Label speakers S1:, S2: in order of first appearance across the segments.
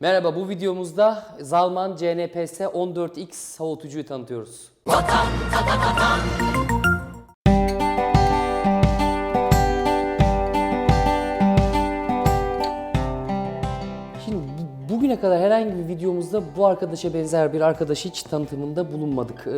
S1: Merhaba bu videomuzda Zalman CNPS 14X soğutucuyu tanıtıyoruz. Şimdi bugüne kadar herhangi bir videomuzda bu arkadaşa benzer bir arkadaş hiç tanıtımında bulunmadık. Ee,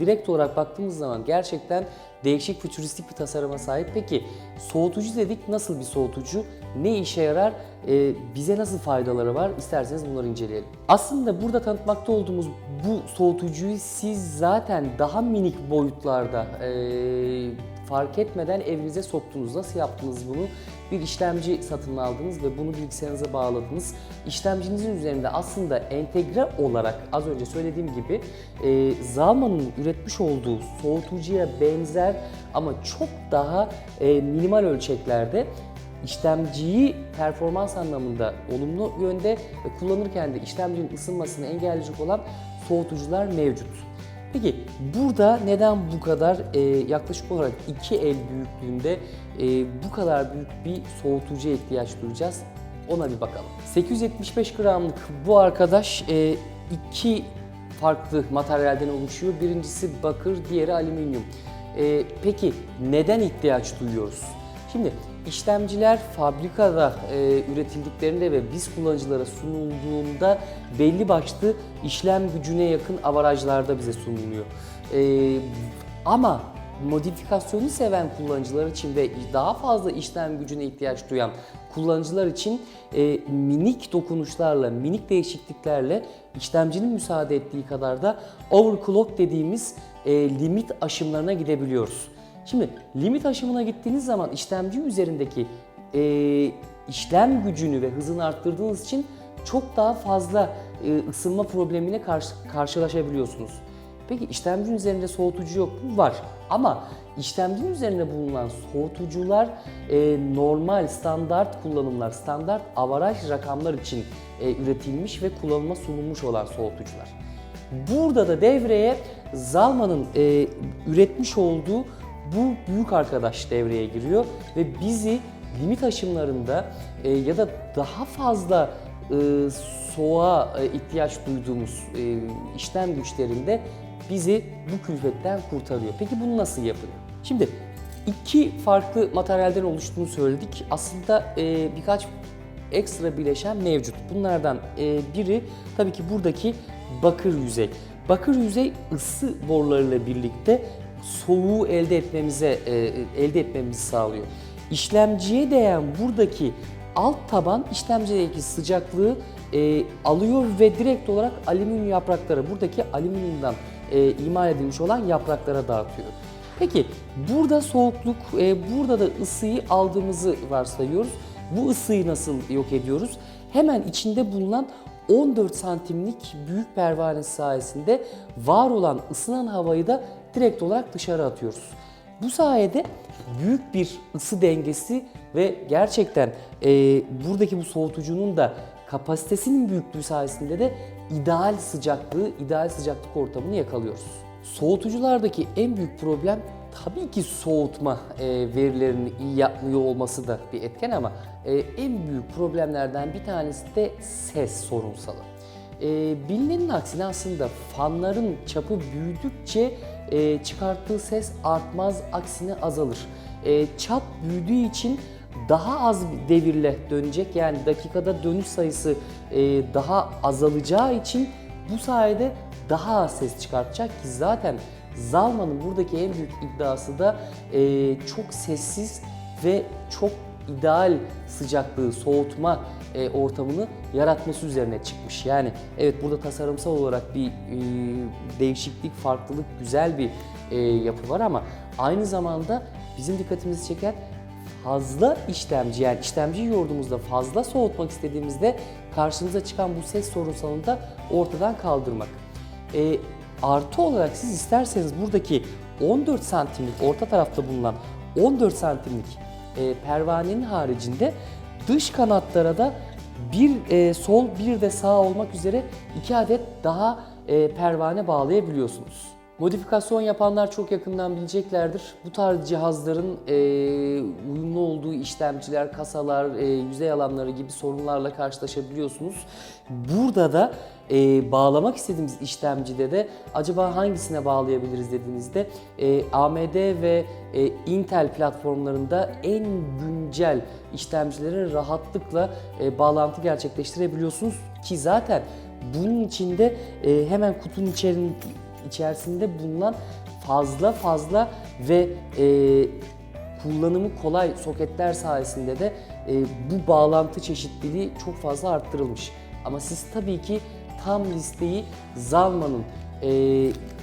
S1: direkt olarak baktığımız zaman gerçekten değişik fütüristik bir tasarıma sahip. Peki soğutucu dedik nasıl bir soğutucu? Ne işe yarar? Ee, bize nasıl faydaları var? İsterseniz bunları inceleyelim. Aslında burada tanıtmakta olduğumuz bu soğutucuyu siz zaten daha minik boyutlarda ee, fark etmeden evinize soktunuz. Nasıl yaptınız bunu? Bir işlemci satın aldınız ve bunu bilgisayarınıza bağladınız. İşlemcinizin üzerinde aslında entegre olarak az önce söylediğim gibi e, Zalman'ın üretmiş olduğu soğutucuya benzer ama çok daha e, minimal ölçeklerde işlemciyi performans anlamında olumlu yönde ve kullanırken de işlemcinin ısınmasını engelleyecek olan soğutucular mevcut. Peki burada neden bu kadar e, yaklaşık olarak iki el büyüklüğünde e, bu kadar büyük bir soğutucuya ihtiyaç duyacağız? Ona bir bakalım. 875 gramlık bu arkadaş e, iki farklı materyalden oluşuyor. Birincisi bakır, diğeri alüminyum. E, peki neden ihtiyaç duyuyoruz? Şimdi işlemciler fabrikada e, üretildiklerinde ve biz kullanıcılara sunulduğunda belli başlı işlem gücüne yakın avarajlarda bize sunuluyor. E, ama modifikasyonu seven kullanıcılar için ve daha fazla işlem gücüne ihtiyaç duyan kullanıcılar için e, minik dokunuşlarla, minik değişikliklerle işlemcinin müsaade ettiği kadar da overclock dediğimiz e, limit aşımlarına gidebiliyoruz. Şimdi limit aşımına gittiğiniz zaman işlemci üzerindeki e, işlem gücünü ve hızını arttırdığınız için çok daha fazla e, ısınma problemine karşı, karşılaşabiliyorsunuz. Peki işlemcinin üzerinde soğutucu yok mu? Var. Ama işlemcinin üzerinde bulunan soğutucular e, normal, standart kullanımlar, standart avaraj rakamlar için e, üretilmiş ve kullanıma sunulmuş olan soğutucular. Burada da devreye Zalman'ın e, üretmiş olduğu bu büyük arkadaş devreye giriyor ve bizi limit aşımlarında e, ya da daha fazla e, soğuğa e, ihtiyaç duyduğumuz e, işlem güçlerinde bizi bu külfetten kurtarıyor. Peki bunu nasıl yapıyor? Şimdi iki farklı materyalden oluştuğunu söyledik. Aslında e, birkaç ekstra bileşen mevcut. Bunlardan e, biri tabii ki buradaki bakır yüzey. Bakır yüzey ısı borularıyla birlikte soğuğu elde etmemize e, elde etmemizi sağlıyor. İşlemciye değen buradaki alt taban işlemcideki sıcaklığı e, alıyor ve direkt olarak alüminyum yapraklara, buradaki alüminyumdan e, imal edilmiş olan yapraklara dağıtıyor. Peki burada soğukluk, e, burada da ısıyı aldığımızı varsayıyoruz. Bu ısıyı nasıl yok ediyoruz? Hemen içinde bulunan 14 santimlik büyük pervanesi sayesinde var olan ısınan havayı da direkt olarak dışarı atıyoruz. Bu sayede büyük bir ısı dengesi ve gerçekten e, buradaki bu soğutucunun da kapasitesinin büyüklüğü sayesinde de ideal sıcaklığı, ideal sıcaklık ortamını yakalıyoruz. Soğutuculardaki en büyük problem tabii ki soğutma e, verilerini iyi yapmıyor olması da bir etken ama e, en büyük problemlerden bir tanesi de ses sorunsalı. E, bilinenin aksine aslında fanların çapı büyüdükçe e, çıkarttığı ses artmaz, aksine azalır. E, çap büyüdüğü için daha az devirle dönecek yani dakikada dönüş sayısı e, daha azalacağı için bu sayede daha az ses çıkartacak ki zaten Zalman'ın buradaki en büyük iddiası da e, çok sessiz ve çok ideal sıcaklığı, soğutma e, ortamını yaratması üzerine çıkmış. Yani evet burada tasarımsal olarak bir e, değişiklik, farklılık, güzel bir e, yapı var ama aynı zamanda bizim dikkatimizi çeken fazla işlemci yani işlemciyi yorduğumuzda fazla soğutmak istediğimizde karşımıza çıkan bu ses sorunsalını da ortadan kaldırmak. E, artı olarak siz isterseniz buradaki 14 santimlik orta tarafta bulunan 14 santimlik e, pervanenin haricinde dış kanatlara da bir e, sol bir de sağ olmak üzere iki adet daha e, pervane bağlayabiliyorsunuz. Modifikasyon yapanlar çok yakından bileceklerdir. Bu tarz cihazların e, uyumlu olduğu işlemciler, kasalar, e, yüzey alanları gibi sorunlarla karşılaşabiliyorsunuz. Burada da e, bağlamak istediğimiz işlemcide de acaba hangisine bağlayabiliriz dediğinizde e, AMD ve e, Intel platformlarında en güncel işlemcilere rahatlıkla e, bağlantı gerçekleştirebiliyorsunuz ki zaten bunun içinde e, hemen kutunun içerisinde içerisinde bulunan fazla fazla ve e, kullanımı kolay soketler sayesinde de e, bu bağlantı çeşitliliği çok fazla arttırılmış. Ama siz tabii ki tam listeyi Zalman'ın e,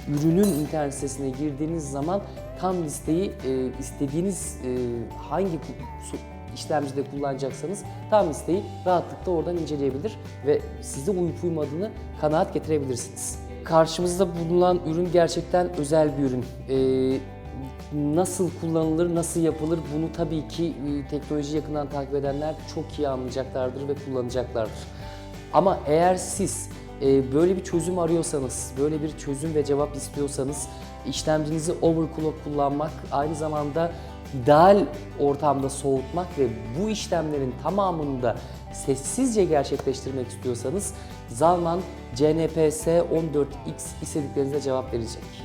S1: ürünün internet sitesine girdiğiniz zaman tam listeyi e, istediğiniz e, hangi işlemcide kullanacaksanız tam listeyi rahatlıkla oradan inceleyebilir ve size uyup uymadığını kanaat getirebilirsiniz. Karşımızda bulunan ürün gerçekten özel bir ürün. Ee, nasıl kullanılır, nasıl yapılır bunu tabii ki e, teknoloji yakından takip edenler çok iyi anlayacaklardır ve kullanacaklardır. Ama eğer siz e, böyle bir çözüm arıyorsanız, böyle bir çözüm ve cevap istiyorsanız işlemcinizi overclock kullanmak, aynı zamanda ideal ortamda soğutmak ve bu işlemlerin tamamını da sessizce gerçekleştirmek istiyorsanız Zalman CNPS 14X istediklerinize cevap verecek.